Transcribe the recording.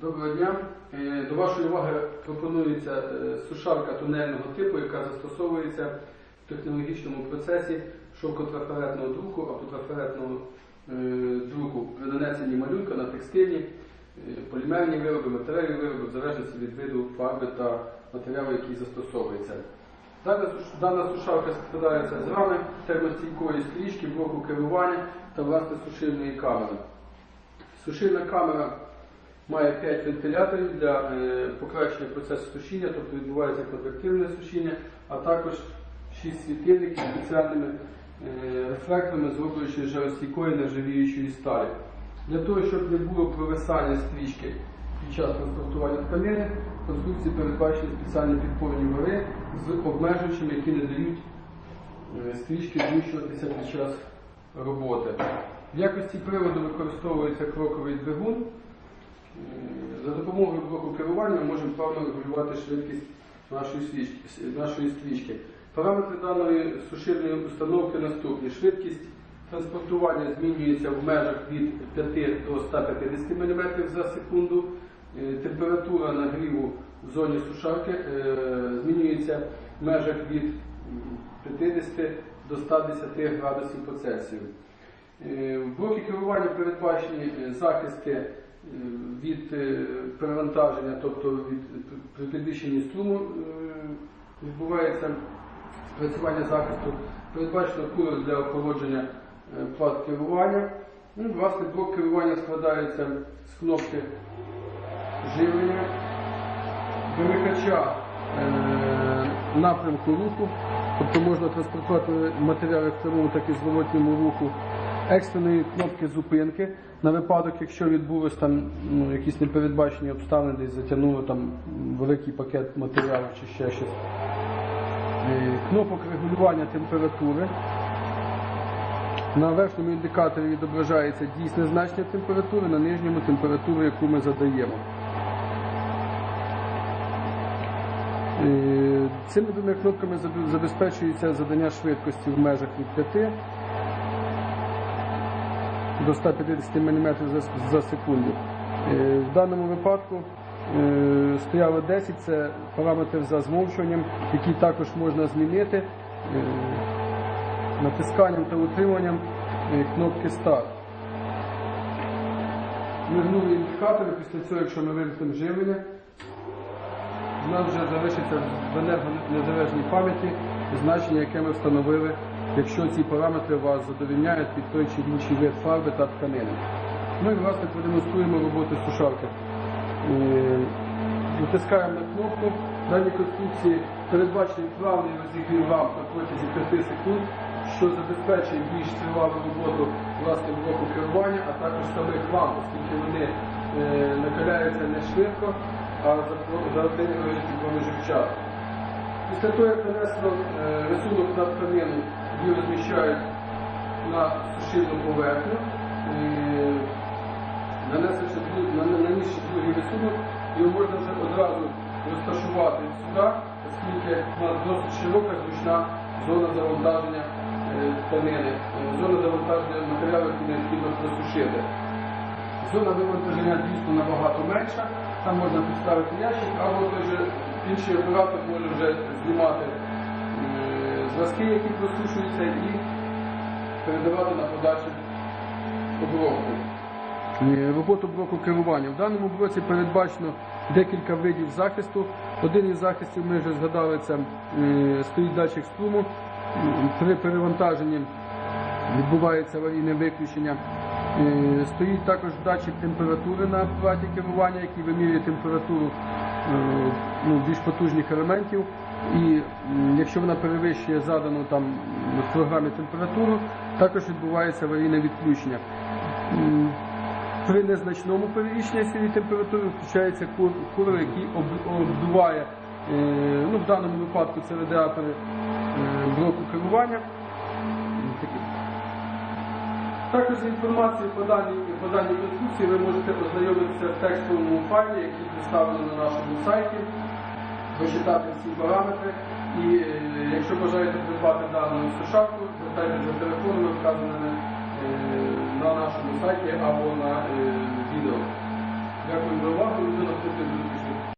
Доброго дня. Е, До вашої уваги пропонується е, сушарка тунельного типу, яка застосовується в технологічному процесі шовкотрафаретного друку або трафаретного е, друку при нанесенні малюнка на текстильні, полімерні вироби, матеріальні вироби, в залежності від виду фарби та матеріалу, який застосовується. Дана сушарка складається з рами, термостійкої стрічки, блоку керування та власне сушильної камери. Сушильна камера має 5 вентиляторів для е, покращення процесу сушіння, тобто відбувається конвективне сушіння, а також 6 світильників спеціальними е, рефлекторами, з жаростійкої нержавіючої сталі. Для того, щоб не було провисання стрічки під час транспортування тканини, в конструкції передбачені спеціальні підпорні вари з обмежувачами, які не дають е, стрічки зміщуватися під час роботи. В якості приводу використовується кроковий двигун. За допомогою блоку керування ми можемо плавно регулювати швидкість нашої стрічки. Параметри даної сушильної установки наступні. Швидкість транспортування змінюється в межах від 5 до 150 мм за секунду. Е, Температура нагріву в зоні сушарки е, змінюється в межах від 50 до 110 градусів по Цельсію. Е, В блокі керування передбачені захисти від е, перевантаження, тобто від при підвищенні струму е, відбувається спрацювання захисту. Передбачено кулер для охолодження е, плат керування. Ну, власне, блок керування складається з кнопки живлення, вимикача е, напрямку руху, тобто можна транспортувати матеріали в прямому, так і зворотньому руху, екстреної кнопки зупинки на випадок, якщо відбулось там ну, якісь непередбачені обставини, десь затягнуло там великий пакет матеріалів чи ще щось. Кнопок регулювання температури. На верхньому індикаторі відображається дійсне значення температури, на нижньому температуру, яку ми задаємо. Цими двома кнопками забезпечується задання швидкості в межах від 5 до 150 мм за, секунду. Е, В даному випадку е, стояло 10, це параметр за змовчуванням, який також можна змінити е, натисканням та утриманням кнопки Start. Мигнули індикатори, після цього, якщо ми вимкнемо живлення, у нас вже залишиться в енергонезалежній пам'яті значення, яке ми встановили, якщо ці параметри вас задовільняють під той чи інший вид фарби та тканини. Ну і власне продемонструємо роботу сушарки. Е, Натискаємо на кнопку. В даній конструкції передбачений плавний розігрів ламп на протязі 5 секунд, що забезпечує більш тривалу роботу власне блоку керування, а також самих ламп, оскільки вони е, накаляються не швидко, а за, проміжок часу. Після того, як нанесено е, рисунок на тканину, її розміщають на сушильну поверхню. Е, Нанесивши на- нанісши другий рисунок, його можна вже одразу розташувати сюди, оскільки у нас досить широка зручна зона завантаження е, тканини, е, зона завантаження матеріалу, який необхідно просушити. Зона вивантаження дійсно набагато менша, там можна підставити ящик, або той же інший оператор може вже знімати е, зразки, які просушуються, і передавати на подальшу обробку. Е, Роботу блоку керування. В даному блоці передбачено декілька видів захисту. Один із захистів ми вже згадали, це е, стоїть датчик струму. При перевантаженні відбувається аварійне виключення. Е, Стоїть також датчик температури на апараті керування, який вимірює температуру е, ну, більш потужних елементів. І якщо вона перевищує задану там в програмі температуру, також відбувається аварійне відключення. При незначному перевищенні цієї температури включається кур, курер, який обдуває, е, ну, в даному випадку це радіатори блоку керування. Також інформацію по даній по даній дискусії ви можете ознайомитися в текстовому файлі, який представлений на нашому сайті, вичитати всі параметри. І е, якщо бажаєте придбати дану сушарку, звертайтеся за телефонами, вказаними е, на нашому сайті або на е, відео. Дякую за увагу і до наступних.